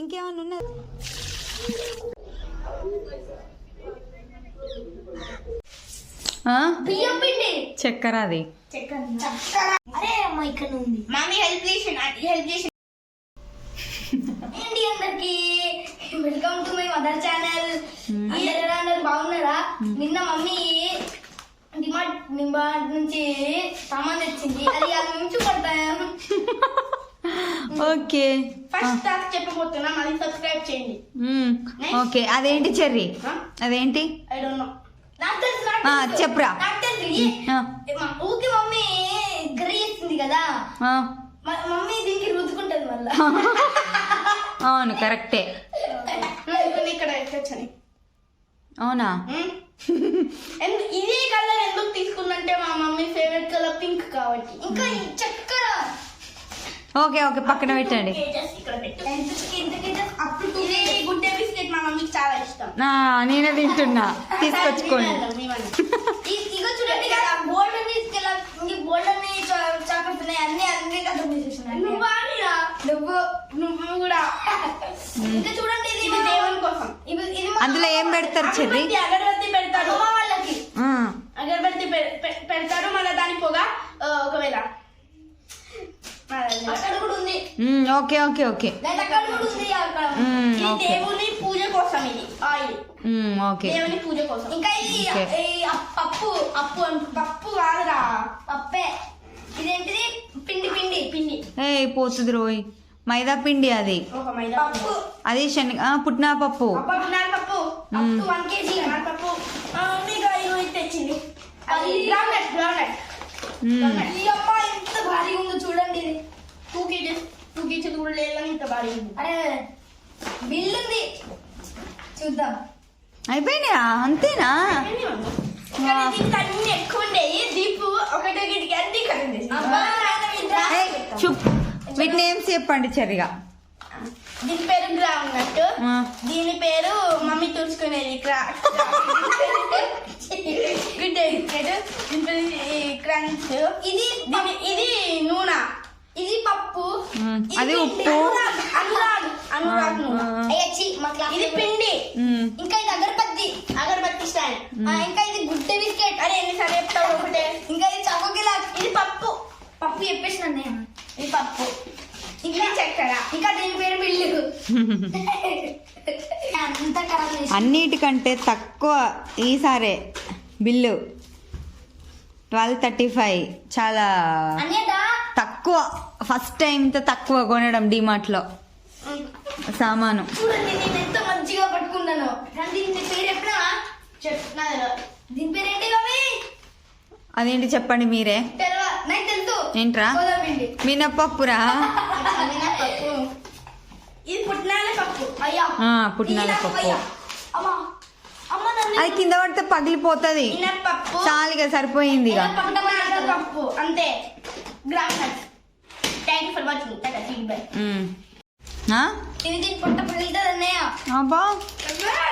ఇంకేమన్నా ఉన్నది? బియ్యం పిండి. చక్కెర అది. చక్కెర. అరే అమ్మ ఇక్కడ ఉంది. మమ్మీ హెల్ప్ చేసి హెల్ప్ చేసి ఏంటి అందరికి? Welcome to my mother channel. అందరు అందరు బాగున్నారా? నిన్న మమ్మీ డిమార్ట్ డిమార్ట్ నుంచి సామాన్ తెచ్చింది. అది అది నుంచి పడతాం ఓకే. ఫస్ట్ టాస్క్ చెప్పబోతున్నా మళ్ళీ సబ్స్క్రైబ్ చేయండి. ఓకే. అదేంటి చెర్రీ? అదేంటి? I don't know. చెప్పురా. ఊకే మమ్మీ గరి చేస్తుంది కదా మమ్మీ దీనికి రుద్దుకుంటది మళ్ళా. అవును కరెక్టే. ఇక్కడ ఎక్కచ్చని అవునా? ఇదే కలర్ ఎందుకు తీసుకుందంటే మా మమ్మీ ఫేవరెట్ కలర్ పింక్ కాబట్టి. ఇంకా ఈ చక్కెర ఓకే ఓకే పక్కన పెట్టండి. కేజెస్ ఇక్కడ పెట్టు. ఎంతకి ఎంతకి అప్పుడు ఇది Good Day biscuit okay okay okay. దేవుని పూజ కోసం ఇది. Oil okay. దేవుని పూజ కోసం. ఇంకా ఇది పప్పు అప్పు పప్పు కాదురా. పప్పే. ఇదేంటిది? పిండి పిండి పిండి. ఏ పోతుంది రోయ్. మైదా పిండి అది. ఒక మైదా పప్పు. అది శనగ ఆ, పుట్నా పప్పు. చూడండి. ఇది. Two kgs. కూడా లేదని ఇంత అరే బిల్ ఉంది చూద్దాం. అయిపోయినాయా? అంతేనా? అన్ని ఎక్కువ ఉండేవి దీపు ఒకటే అన్ని చూప్. వీటి నేమ్స్ చెప్పండి చెర్రిగా దీని పేరు ఆ, దీని పేరు మమ్మీ క్రా గుడ్ డే దీని పేరు క్రంచ్ ఇది దీని ఇది నూనె. ఇది పప్పు అది. ఉప్పు. అనురాగ్ అనురాగ్ నూనె ఇది పిండి. ఇంకా ఇది అగరబత్తి అగరబత్తి స్టాండ్. ఆ, ఇంకా ఇది గుడ్డ బిస్కెట్. అరే ఎన్నిసార్లు చెప్తావు ఒకటే? ఇంకా ఇది చవకిలా ఇది పప్పు. పప్పు చెప్పేసిన అన్నయ్య ఇది పప్పు. ఇది చక్కెర ఇంకా దీని పేరు బిల్లు. అన్నిటికంటే తక్కువ ఈసారే. బిల్లు. Twelve thirty five. చాలా తక్కువ ఫస్ట్ టైం ఇంత తక్కువ కొనడం డిమార్ట్లో సామాను. చూడండి నేను ఎంత మంచిగా పట్టుకున్నాను. అదేంటి చెప్పండి మీరే? ఏంట్రా? మినపప్పురా? పుట్నాల పప్పు. అది కింద పడితే పగిలిపోతుంది. చాలిగా సరిపోయింది అంతే. Thank you for watching tata see bye మ్మ్. ఆ? ఇది దీని పొట్ట అన్నయ్య అబ్బా.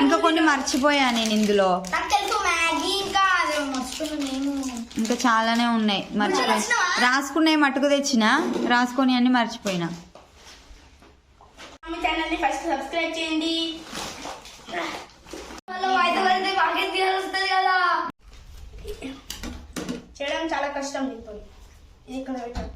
ఇంకా కొన్ని మర్చిపోయా నేను ఇందులో. నాకు తెలుసు మ్యాగీ ఇంకా నేను ఇంకా చాలానే ఉన్నాయి. మర్చిపోయి? రాసుకున్నాయి మట్టుకు తెచ్చిన రాసుకొని అన్ని మర్చిపోయినా. ఫస్ట్ సబ్స్క్రైబ్ చేయడం చాలా కష్టం ఇప్పుడు. ఇది ఇక్కడ పెట్టాం.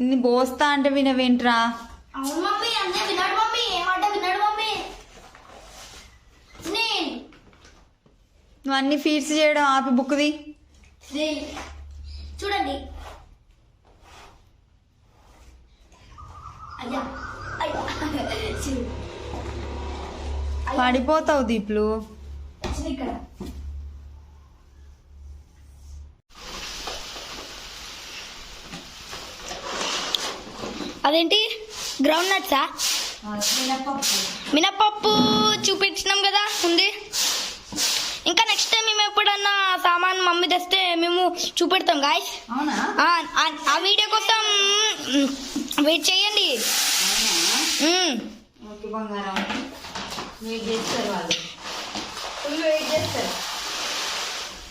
ఇన్ని పోస్తా అంటే వినవేంట్రా? అవును మమ్మీ అన్నీ విన్నాడు మమ్మీ. ఏమాట విన్నాడు మమ్మీ. నేను నువ్వు అన్ని ఫీడ్స్ చేయడం ఆపి బుక్ది చూడండి. అయ్యా అయ్యా. పడిపోతావు దీప్లు. ఇక్కడ అదేంటి? గ్రౌండ్ నట్సా మినపప్పు చూపించినాం కదా ఉంది. ఇంకా నెక్స్ట్ టైం మేము ఎప్పుడన్నా సామాన్ మమ్మీ తెస్తే మేము చూపెడతాం గాయస్ ఆ వీడియో కోసం వెయిట్ చేయండి.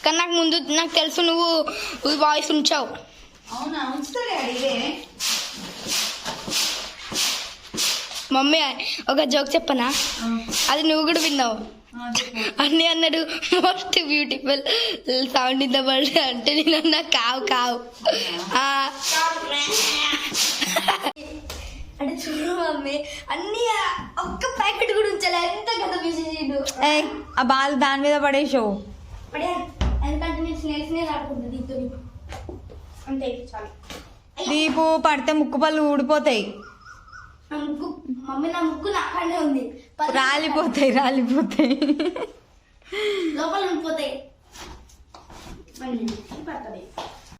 కానీ నాకు ముందు నాకు తెలుసు నువ్వు వాయిస్ ఉంచావు. అవునా? ఉంచుతారే ఇదే మమ్మీ ఒక జోక్ చెప్పనా? అది నువ్వు కూడా విన్నావు. అన్నీ అన్నాడు most beautiful sound in the world అంటే నేను అన్నా కావు కావు. ఆ, అంటే చూడు మమ్మీ అన్ని ఒక్క ప్యాకెట్ కూడా ఉంచాలి. ఎంత గత ఏయ్ ఆ బాల్ దాని మీద పడేసావు. పడే ఎందుకంటే నేను స్నేక్ స్నేక్ ఆడుకుంటా దీంతో. అంతే చాలు. దీపు పడితే ముక్కు పళ్ళు ఊడిపోతాయి. ముక్కు మమ్మీ నా ముక్కు నాకనే ఉంది. రాలిపోతాయి రాలిపోతాయి. లోపల ఉండిపోతాయి.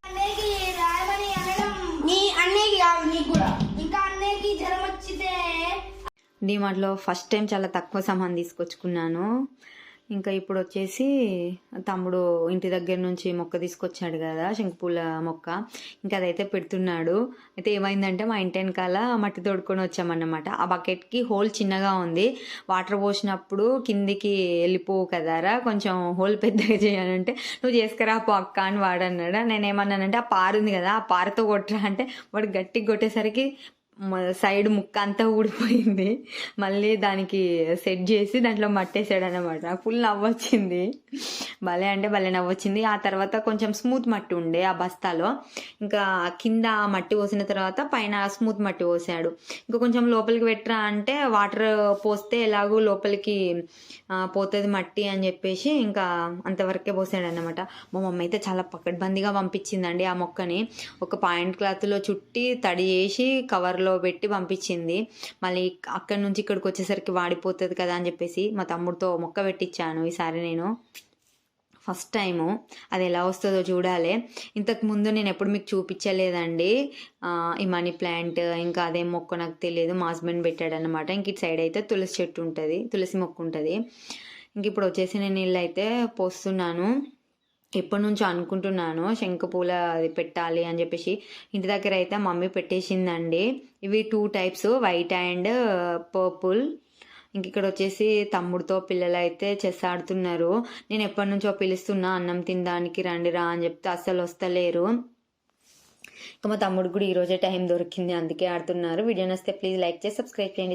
అన్నయ్యకి రాయమని అనడం నీ అన్నయ్యకి కాదు నీకు కూడా. ఇంకా అన్నయ్యకి జ్వరం వచ్చితే డిమార్ట్లో ఫస్ట్ టైం చాలా తక్కువ సామాన్ తీసుకొచ్చుకున్నాను. ఇంకా ఇప్పుడు వచ్చేసి తమ్ముడు ఇంటి దగ్గర నుంచి మొక్క తీసుకొచ్చాడు కదా శంకుపూల మొక్క. ఇంకా అదైతే పెడుతున్నాడు. అయితే ఏమైందంటే మా ఇంటి వెనకాల మట్టి తోడుకొని వచ్చామన్నమాట. ఆ బకెట్కి హోల్ చిన్నగా ఉంది. వాటర్ పోసినప్పుడు కిందికి వెళ్ళిపోవు కదరా కొంచెం హోల్ పెద్దగా చేయాలంటే నువ్వు చేసుకురా పో అక్క అని వాడన్నాడు. నేను ఏమన్నానంటే ఆ పారు ఉంది కదా ఆ పారతో కొట్టరా అంటే వాడు గట్టిగా కొట్టేసరికి సైడ్ ముక్క అంతా ఊడిపోయింది. మళ్ళీ దానికి సెట్ చేసి దాంట్లో మట్టేసాడు అనమాట ఫుల్ నవ్వొచ్చింది. భలే అంటే భలే నవ్వొచ్చింది. ఆ తర్వాత కొంచెం స్మూత్ మట్టి ఉండే ఆ బస్తాలో. ఇంకా కింద ఆ మట్టి పోసిన తర్వాత పైన స్మూత్ మట్టి పోసాడు. ఇంకా కొంచెం లోపలికి పెట్టరా అంటే వాటర్ పోస్తే ఎలాగో లోపలికి పోతుంది మట్టి అని చెప్పేసి ఇంకా అంతవరకే పోసాడు అనమాట మా మమ్మీ అయితే చాలా పకడ్బందీగా పంపించిందండి ఆ మొక్కని. ఒక పాయింట్ క్లాత్లో చుట్టి తడి చేసి కవర్లో పెట్టి పంపించింది. మళ్ళీ అక్కడి నుంచి ఇక్కడికి వచ్చేసరికి వాడిపోతుంది కదా అని చెప్పేసి మా తమ్ముడితో మొక్క పెట్టించాను ఈసారి నేను. First time. అది ఎలా వస్తుందో చూడాలి. ఇంతకు ముందు నేను ఎప్పుడు మీకు చూపించలేదండి. ఈ మనీ ప్లాంట్ ఇంకా అదేం మొక్క నాకు తెలియదు. మా హస్బెండ్ పెట్టాడు అనమాట ఇంక ఇటు సైడ్ అయితే తులసి చెట్టు ఉంటుంది. తులసి మొక్క ఉంటుంది. ఇంక ఇప్పుడు వచ్చేసి నేను నీళ్ళు అయితే పోస్తున్నాను. ఎప్పటి నుంచో అనుకుంటున్నాను శంఖపూల అది పెట్టాలి అని చెప్పేసి. ఇంటి దగ్గర అయితే మమ్మీ పెట్టేసిందండి. ఇవి two types white and purple. ఇంక ఇక్కడ వచ్చేసి తమ్ముడితో పిల్లలు అయితే చెస్ ఆడుతున్నారు. నేను ఎప్పటి నుంచో పిలుస్తున్నా అన్నం తినడానికి రండి రా అని చెప్తే అస్సలు వస్తలేరు ఇంకా మా తమ్ముడు కూడా ఈరోజే టైం దొరికింది అందుకే ఆడుతున్నారు. వీడియో నస్తే ప్లీజ్ లైక్ చేసి సబ్స్క్రైబ్ చేయండి.